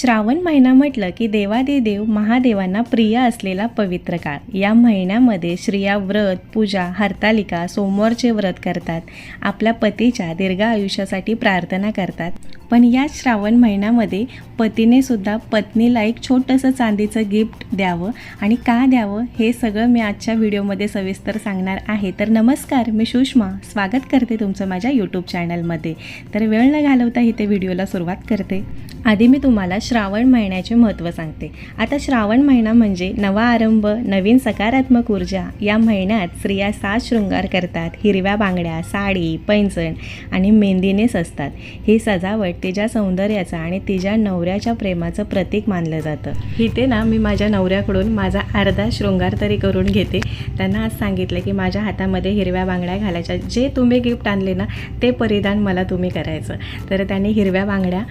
श्रावण महिना म्हटलं की देवादिदेव महादेवांना प्रिय असलेला पवित्र काळ. या महिन्यामध्ये स्त्रिया व्रत पूजा हरतालिका सोमवारचे व्रत करतात. आपल्या पतीच्या दीर्घ आयुष्यासाठी प्रार्थना करतात. पण या श्रावण महिन्यामध्ये पतीने सुद्धा पत्नीला एक छोटंसं चांदीचं गिफ्ट द्यावं. आणि का द्यावं हे सगळं मी आजच्या व्हिडिओमध्ये सविस्तर सांगणार आहे. तर नमस्कार मी सुषमा. स्वागत करते तुमचं माझ्या यूट्यूब चॅनलमध्ये तर वेळ न घालवता इथे व्हिडिओला सुरुवात करते. आधी मी तुम्हाला श्रावण महिन्याचे महत्त्व सांगते. आता श्रावण महिना म्हणजे नवा आरंभ नवीन सकारात्मक ऊर्जा. या महिन्यात स्त्रिया साज शृंगार करतात हिरव्या बांगड्या साडी पैंजण आणि मेहंदीने असतात ही सजावट तिच्या सौंदर्याचा आणि तिच्या नवऱ्याच्या प्रेमाचं प्रतीक मानलं जातं. इथे ना मी माझ्या नवऱ्याकडून माझा अर्धा शृंगार तरी करून घेते. त्यांना आज सांगितलं की माझ्या हातामध्ये हिरव्या बांगड्या घालायच्या. जे तुम्ही गिफ्ट आणले ना ते परिधान मला तुम्ही करायचं. तर त्यांनी हिरव्या बांगड्या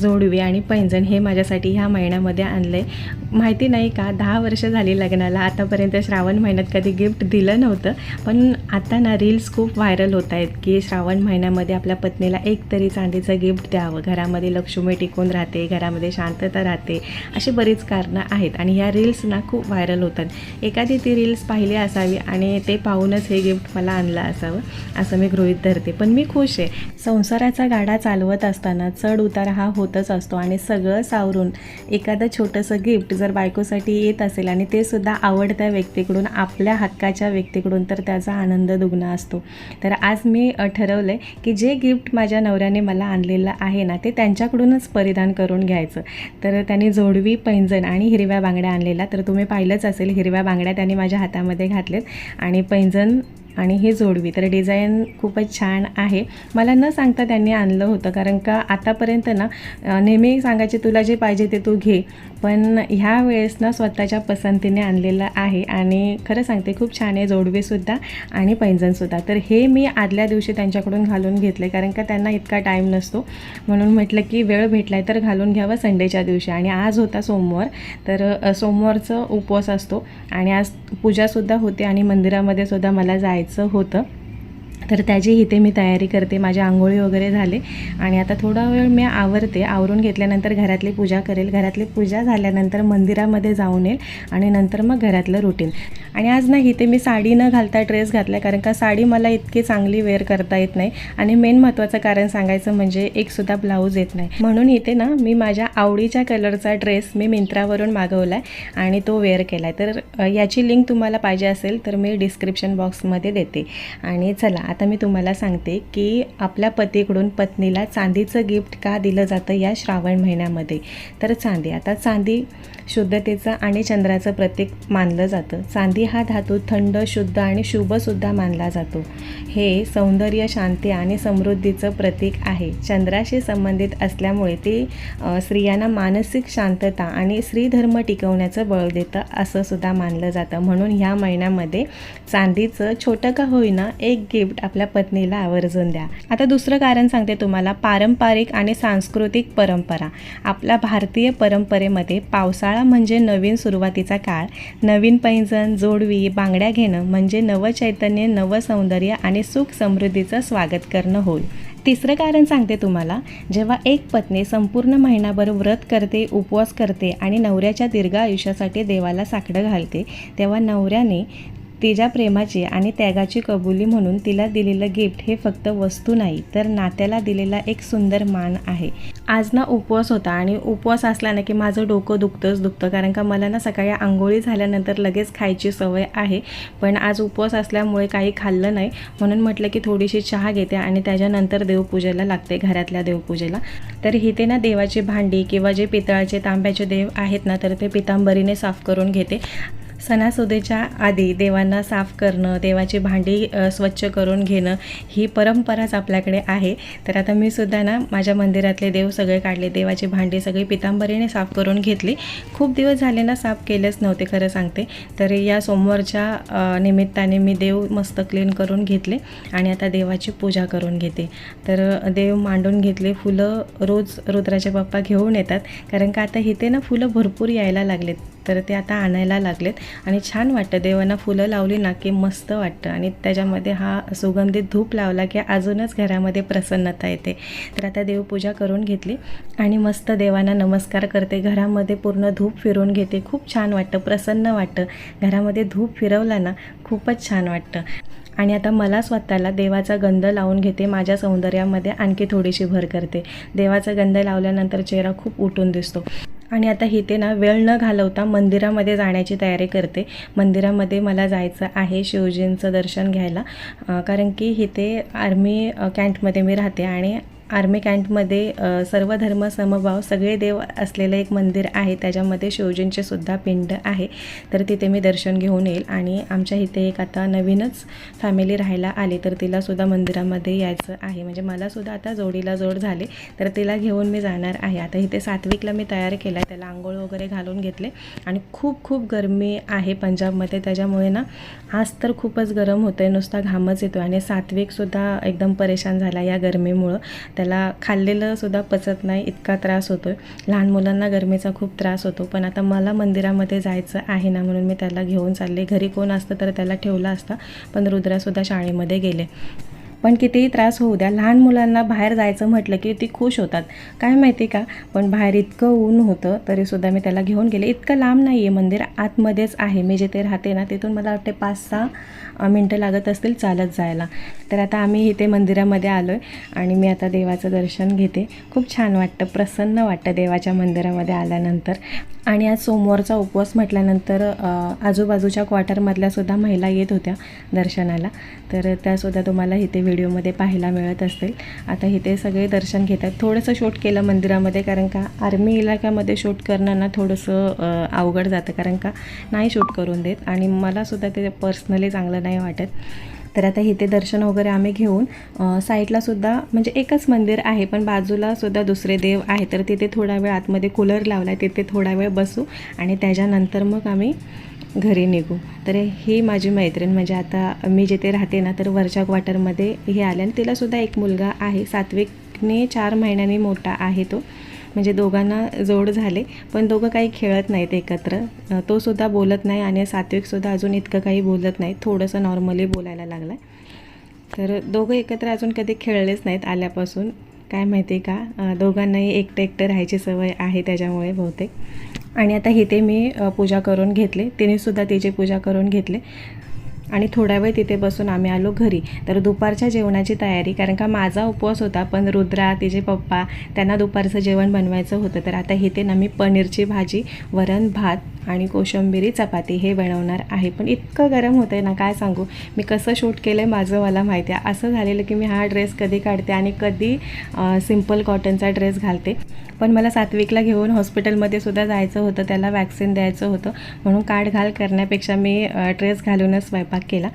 जोडवी आणि पैंजण हे माझ्यासाठी ह्या महिन्यामध्ये आणलं. आहे माहिती नाही का दहा वर्ष झाली लग्नाला. आतापर्यंत श्रावण महिन्यात कधी गिफ्ट दिलं नव्हतं. पण आता ना रील्स खूप व्हायरल होत आहेत की श्रावण महिन्यामध्ये आपल्या पत्नीला एक तरी चांदीचं गिफ्ट द्यावं. घरामध्ये लक्ष्मी टिकून राहते घरामध्ये शांतता राहते अशी बरीच कारणं आहेत. आणि ह्या रील्स ना खूप व्हायरल होतात. एखादी ती रील्स पाहिली असावी आणि ते पाहूनच हे गिफ्ट मला आणलं असावं असं मी गृहित धरते. पण मी खुश आहे. संसाराचा गाडा चालवत असताना चढ उतार हा होतच असतो आणि सगळं सावरून एखादं छोटंसं गिफ्ट जर बायकोसाठी येत असेल आणि ते सुद्धा आवडत्या व्यक्तीकडून आपल्या हक्काच्या व्यक्तीकडून तर त्याचा आनंद दुगणा असतो. तर आज मी ठरवलं आहे की जे गिफ्ट माझ्या नवऱ्याने मला आणलेलं आहे ना ते त्यांच्याकडूनच परिधान करून घ्यायचं. तर त्यांनी जोडवी पैंजण आणि हिरव्या बांगड्या आणलेल्या. तर तुम्ही पाहिलंच असेल हिरव्या बांगड्या त्यांनी माझ्या हातामध्ये घातलेत आणि पैंजण आणि हे जोडवी. तर डिझाईन खूपच छान आहे. मला न सांगता त्यांनी आणलं होतं कारण का आतापर्यंत ना नेहमी सांगायचे तुला जे पाहिजे ते तू घे. पण ह्या वेळेस ना स्वतःच्या पसंतीने आणलेलं आहे. आणि खरं सांगते खूप छान आहे जोडवीसुद्धा आणि पैंजणसुद्धा तर हे मी आदल्या दिवशी त्यांच्याकडून घालून घेतले कारण का त्यांना इतका टाईम नसतो. म्हणून म्हटलं की वेळ भेटला तर घालून घ्यावं संडेच्या दिवशी. आणि आज होता सोमवार. तर सोमवारचं उपवास असतो. आणि आज पूजासुद्धा होते आणि मंदिरामध्ये सुद्धा मला जायचं होतं. तर त्याची इथे मी तयारी करते. माझ्या आंघोळी वगैरे झाले आणि आता थोडा वेळ मी आवरते. आवरून घेतल्यानंतर घरातली पूजा करेल. घरातली पूजा झाल्यानंतर मंदिरामध्ये जाऊन येईल आणि नंतर मग घरातलं रुटीन आणि आज ना इथे मी साडी न घालता ड्रेस घातला कारण का साडी मला इतकी चांगली वेअर करता येत नाही आणि मेन महत्त्वाचं कारण सांगायचं म्हणजे एकसुद्धा ब्लाऊज येत नाही. म्हणून इथे ना मी माझ्या आवडीच्या कलरचा ड्रेस मी मिंत्रावरून मागवला आहे आणि तो वेअर केला आहे तर याची लिंक तुम्हाला पाहिजे असेल तर मी डिस्क्रिप्शन बॉक्समध्ये देते. आणि चला आता मी तुम्हाला सांगते की आपल्या पतीकडून पत्नीला चांदीचं गिफ्ट का दिलं जातं या श्रावण महिन्यामध्ये? तर चांदी आता चांदी शुद्धतेचं आणि चंद्राचं प्रतीक मानलं जातं. चांदी हा धातू थंड शुद्ध आणि शुभसुद्धा मानला जातो. हे सौंदर्य शांती आणि समृद्धीचं प्रतीक आहे. चंद्राशी संबंधित असल्यामुळे ते स्त्रियांना मानसिक शांतता आणि स्त्रीधर्म टिकवण्याचं बळ देतं असं सुद्धा मानलं जातं. म्हणून ह्या महिन्यामध्ये चांदीचं छोटं का होईना एक गिफ्ट आपल्या पत्नीला आवर्जून द्या. आता दुसरं कारण सांगते तुम्हाला. पारंपरिक आणि सांस्कृतिक परंपरा. आपल्या भारतीय परंपरेमध्ये पावसाळा म्हणजे नवीन सुरुवातीचा काळ. नवीन पैंजण जोडवी बांगड्या घेणं म्हणजे नवचैतन्य नवं सौंदर्य आणि सुख समृद्धीचं स्वागत करणं होय. तिसरं कारण सांगते तुम्हाला. जेव्हा एक पत्नी संपूर्ण महिनाभर व्रत करते उपवास करते आणि नवऱ्याच्या दीर्घ आयुष्यासाठी देवाला साकडं घालते तेव्हा नवऱ्याने तिच्या प्रेमाची आणि त्यागाची कबुली म्हणून तिला दिलेलं गिफ्ट हे फक्त वस्तू नाही तर नात्याला दिलेला एक सुंदर मान आहे. आज ना उपवास होता आणि उपवास असला ना की माझं डोकं दुखतंच दुखतं कारण का मला ना सकाळी आंघोळी झाल्यानंतर लगेच खायची सवय आहे पण आज उपवास असल्यामुळे काही खाल्लं नाही. म्हणून म्हटलं की थोडीशी चहा घेते आणि त्याच्यानंतर देवपूजेला लागते घरातल्या देवपूजेला. तर इथे ना देवाची भांडी किंवा जे पितळाचे तांब्याचे देव आहेत ना तर ते पितांबरीने साफ करून घेते. सणासुदेच्या आधी देवांना साफ करणं देवाची भांडी स्वच्छ करून घेणं ही परंपराच आपल्याकडे आहे. तर आता मी सुद्धा ना माझ्या मंदिरातले देव सगळे काढले देवाची भांडी सगळी पितांबरीने साफ करून घेतली. खूप दिवस झाले ना साफ केलेच नव्हते खरं सांगते. तर या सोमवारच्या निमित्ताने मी देव मस्त क्लीन करून घेतले आणि आता देवाची पूजा करून घेते. तर देव मांडून घेतले फुलं रोज रुद्राचे बाप्पा घेऊन येतात. कारण का आता इथे ना फुलं भरपूर यायला लागलेत. तर ते आता आणायला लागलेत. आणि छान वाटतं देवांना फुलं लावली ना की मस्त वाटतं. आणि त्याच्यामध्ये हा सुगंधित धूप लावला की अजूनच घरामध्ये प्रसन्नता येते. तर आता देवपूजा करून घेतली. आणि मस्त देवांना नमस्कार करते. घरामध्ये पूर्ण धूप फिरून घेते. खूप छान वाटतं प्रसन्न वाटतं. घरामध्ये धूप फिरवला ना खूपच छान वाटतं. आणि आता मला स्वतःला देवाचा गंध लावून घेते. माझ्या सौंदर्यामध्ये आणखी थोडीशी भर करते. देवाचा गंध लावल्यानंतर चेहरा खूप उठून दिसतो. आणि आता इथे ना वेळ न घालवता मंदिरामध्ये जाण्याची तयारी करते. मंदिरामध्ये मला जायचं आहे शिवजींचं दर्शन घ्यायला. कारण की इथे आर्मी कॅन्टमध्ये मी राहते आणि आर्मी कॅन्टमध्ये सर्व धर्म समभाव सगळे देव असलेलं एक मंदिर आहे. त्याच्यामध्ये शिवजींचे सुद्धा पिंड आहे. तर तिथे मी दर्शन घेऊन येईल आणि आमच्या इथे एक आता नवीनच फॅमिली राहायला आली. तर तिलासुद्धा मंदिरामध्ये यायचं आहे. म्हणजे मलासुद्धा आता जोडीला जोड झाले. तर तिला घेऊन मी जाणार आहे. आता इथे सात्विकला मी तयार केला आहे त्याला आंघोळ वगैरे घालून घेतले. आणि खूप खूप गरमी आहे पंजाबमध्ये. त्याच्यामुळे ना आज तर खूपच गरम होतं आहे नुसता घामच येतो आणि सात्विकसुद्धा एकदम परेशान झाला या गरमीमुळं. त्याला खाल्लेलं सुद्धा पचत नाही इतका त्रास होतो आहे लहान मुलांना गरमीचा खूप त्रास होतो पण आता मला मंदिरामध्ये जायचं आहे ना म्हणून मी त्याला घेऊन चालले. घरी कोण असतं तर त्याला ठेवला असता पण रुद्रासुद्धा शाळेमध्ये गेले. पण कितीही त्रास होऊ द्या लहान मुलांना बाहेर जायचं म्हटलं की ती खुश होतात. काय माहिती का? पण बाहेर इतकं ऊन होतं तरीसुद्धा मी त्याला घेऊन गेले. इतकं लांब नाही आहे मंदिर आतमध्येच आहे. मी जिथे राहते ना तिथून मला वाटते पाच सहा मिनटं लागत असतील चालत जायला. तर आता आम्ही इथे मंदिरामध्ये आलो आहे आणि मी आता देवाचं दर्शन घेते. खूप छान वाटतं प्रसन्न वाटतं देवाच्या मंदिरामध्ये आल्यानंतर. आणि आज सोमवारचा उपवास म्हटल्यानंतर आजूबाजूच्या क्वार्टरमधल्या सुद्धा महिला येत होत्या दर्शनाला. तर त्यासुद्धा तुम्हाला इथे व्हिडिओमध्ये पाहायला मिळत असतील. आता इथे सगळे दर्शन घेतात. थोडंसं शूट केलं मंदिरामध्ये कारण का आर्मी इलाक्यामध्ये शूट करणं ना थोडंसं अवघड जातं. कारण का नाही शूट करून देत. आणि मलासुद्धा ते पर्सनली चांगलं नाही वाटत. तर आता इथे दर्शन वगैरे आम्ही घेऊन साईडलासुद्धा म्हणजे एकच मंदिर आहे पण बाजूलासुद्धा दुसरे देव आहे तर तिथे थोडा वेळ आतमध्ये कूलर लावला आहे तिथे थोडा वेळ बसू आणि त्याच्यानंतर मग आम्ही घरी निघू. तर ही माझी मैत्रीण म्हणजे आता मी जिथे राहते ना तर वरच्या क्वार्टरमध्ये हे आले आणि तिलासुद्धा एक मुलगा आहे. सात्विकने चार महिन्यांनी मोठा आहे तो. म्हणजे दोघांना जोड झाले पण दोघं काही खेळत नाहीत एकत्र. तोसुद्धा तो सुद्धा बोलत नाही आणि सात्विकसुद्धा अजून इतकं काही बोलत नाही थोडंसं नॉर्मली बोलायला लागलं आहे तर दोघं एकत्र अजून कधी खेळलेच नाहीत आल्यापासून. काय माहिती आहे का दोघांनाही एकटं एकटं राहायची सवय आहे त्याच्यामुळे बहुतेक. आणि आता इथे मी पूजा करून घेतले. तिनेसुद्धा तिची पूजा करून घेतले. आणि थोडा वेळ तिथे बसून आम्ही आलो घरी. तर दुपारच्या जेवणाची तयारी कारण का माझा उपवास होता पण रुद्रा तिचे पप्पा त्यांना दुपारचं जेवण बनवायचं होतं. तर आता इथे ना मी पनीरची भाजी वरण भात आणि कोशिंबिरी चपाती हे बनवणार आहे. पण इतकं गरम होतं आहे ना काय सांगू? मी कसं शूट केलं आहे माझं मला माहिती आहे. असं झालेलं की मी हा ड्रेस कधी काढते आणि कधी सिंपल कॉटनचा ड्रेस घालते. पण मला सात्विकला घेऊन हॉस्पिटलमध्ये सुद्धा जायचं होतं त्याला वॅक्सिन द्यायचं होतं. म्हणून काढ घाल करण्यापेक्षा मी ड्रेस घालूनच स्वयंपाक केला.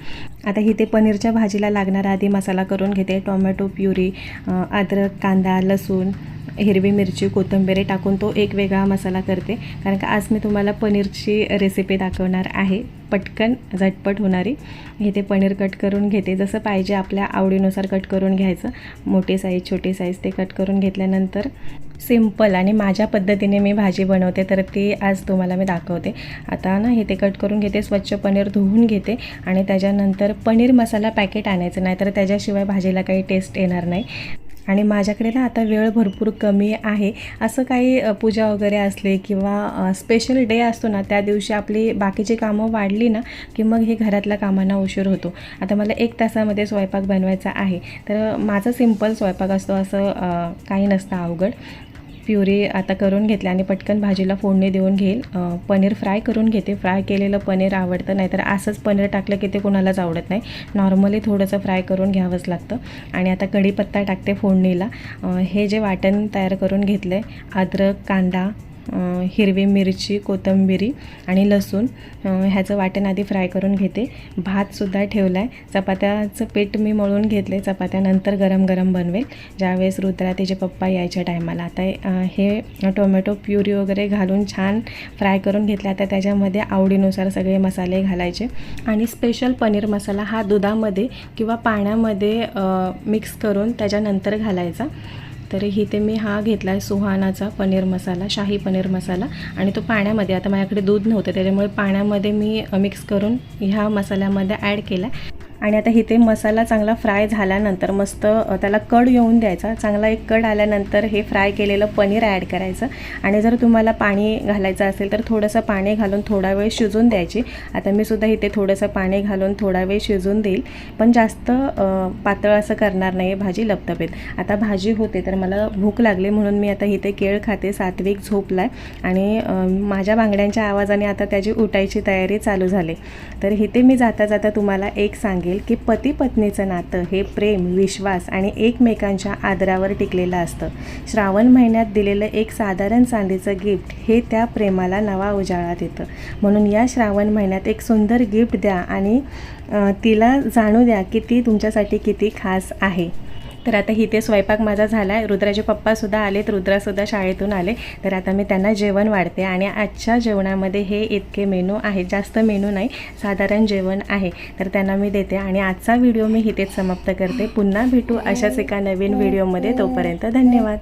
आता इथे पनीरच्या भाजीला लागणारा आधी मसाला करून घेते. टोमॅटो प्युरी अद्रक कांदा लसूण हिरवी मिरची कोथिंबीर टाकून तो एक वेगळा मसाला करते. कारण का आज मी तुम्हाला पनीरची रेसिपी दाखवणार आहे. पटकन झटपट होणारी. इथे पनीर कट करून घेते. जसं पाहिजे आपल्या आवडीनुसार कट करून घ्यायचं. मोठी साईज छोटी साईज ते कट करून घेतल्यानंतर सिंपल आणि माझ्या पद्धतीने मी भाजी बनवते तर ती आज तुम्हाला मी दाखवते. आता ना हे ते कट करून घेते स्वच्छ पनीर धुवून घेते आणि त्याच्यानंतर पनीर मसाला पॅकेट आणायचं नाही तर त्याच्याशिवाय भाजीला काही टेस्ट येणार नाही. आणि माझ्याकडे ना आता वेळ भरपूर कमी आहे. असं काही पूजा वगैरे असले किंवा स्पेशल डे असतो ना त्या दिवशी आपली बाकीची कामं वाढली ना की मग हे घरातल्या कामांना उशीर होतो. आता मला एक तासामध्ये स्वयंपाक बनवायचा आहे. तर माझा सिंपल स्वयंपाक असतो असं काही नसतं अवघड. प्युरी आता करून घेतली आणि पटकन भाजीला फोडणी देऊन घेईल. पनीर फ्राय करून घेते. फ्राय केलेलं पनीर आवडतं नाहीतर असंच पनीर टाकलं की ते कोणालाच आवडत नाही. नॉर्मली थोडंसं फ्राय करून घ्यावंच लागतं. आणि आता कढीपत्ता टाकते फोडणीला. हे जे वाटण तयार करून घेतलं आहे अद्रक कांदा हिरवी मिरची कोथंबिरी आणि लसूण ह्याचं वाटण आधी फ्राय करून घेते. भातसुद्धा ठेवला आहे चपात्याचं पीठ मी मळून घेतले चपात्यानंतर गरम गरम बनवेल. ज्यावेळेस रुद्रा तिचे पप्पा यायच्या टायमाला. आता हे टोमॅटो प्युरी वगैरे घालून छान फ्राय करून घेतले. आता त्याच्यामध्ये आवडीनुसार सगळे मसाले घालायचे. आणि स्पेशल पनीर मसाला हा दुधामध्ये किंवा पाण्यामध्ये मिक्स करून त्याच्यानंतर घालायचा. तर इथे मी हा घेतला आहे सुहानाचा पनीर मसाला शाही पनीर मसाला. आणि तो पाण्यामध्ये आता माझ्याकडे दूध नव्हतं त्याच्यामुळे पाण्यामध्ये मी मिक्स करून ह्या मसाल्यामध्ये ॲड केला आणि आता इथे मसाला चांगला फ्राय झाल्यानंतर मस्त त्याला कड येऊन द्यायचा. चांगला एक कड आल्यानंतर हे फ्राय केलेलं पनीर ॲड करायचं. आणि जर तुम्हाला पाणी घालायचं असेल तर थोडंसं पाणी घालून थोडा वेळ शिजून द्यायची. आता मी सुद्धा इथे थोडंसं पाणी घालून थोडा वेळ शिजून देईल. पण जास्त पातळ असं करणार नाही भाजी लपतपेत. आता भाजी होते तर मला भूक लागली म्हणून मी आता इथे केळ खाते सात्विक झोपलाय. आणि माझ्या बांगड्यांच्या आवाजाने आता त्याची उठायची तयारी चालू झाली. तर इथे मी जाता जाता तुम्हाला एक सांगेन. लागेल की पती पत्नीचं नातं हे प्रेम विश्वास आणि एकमेकांच्या आदरावर टिकलेलं असतं. श्रावण महिन्यात दिलेलं एक साधारण चांदीचं गिफ्ट हे त्या प्रेमाला नवा उजाळा देतं. म्हणून या श्रावण महिन्यात एक सुंदर गिफ्ट द्या आणि तिला जाणू द्या की ती तुमच्यासाठी किती खास आहे. तर आता इथे स्वयंपाक माझा झाला आहे रुद्राचे पप्पासुद्धा आलेत. रुद्रासुद्धा शाळेतून आले. तर आता मी त्यांना जेवण वाढते आणि आजच्या जेवणामध्ये हे इतके मेनू आहेत. जास्त मेनू नाही साधारण जेवण आहे. तर त्यांना मी देते आणि आजचा व्हिडिओ मी इथेच समाप्त करते. पुन्हा भेटू अशाच एका नवीन व्हिडिओमध्ये. तोपर्यंत धन्यवाद.